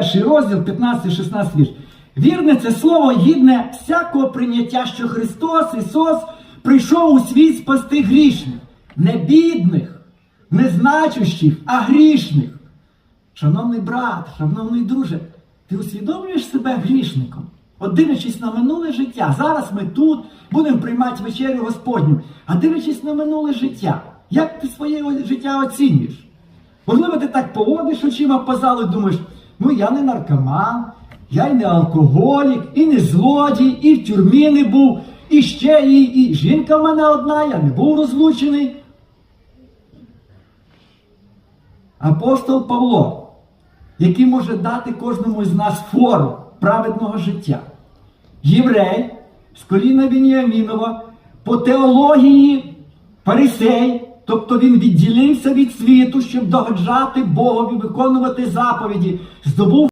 Перший розділ, 15-16 вірш. Вірне це слово гідне всякого прийняття, що Христос Ісус прийшов у світ спасти грішних, не бідних, не значущих, а грішних. Шановний брат, шановний друже, ти усвідомлюєш себе грішником? От дивлячись на минуле життя, зараз ми тут будемо приймати вечерю Господню, а дивлячись на минуле життя, як ти своє життя оцінюєш? Можливо, ти так поводиш очима по залу і думаєш, ну я не наркоман, я й не алкоголік, і не злодій, і в тюрмі не був, і ще і, і жінка в мене одна, я не був розлучений. Апостол Павло, який може дати кожному з нас фору праведного життя. Єврей з коліна Веніамінова по теології фарисей, тобто він відділився від світу, щоб догоджати Богові, виконувати заповіді, здобув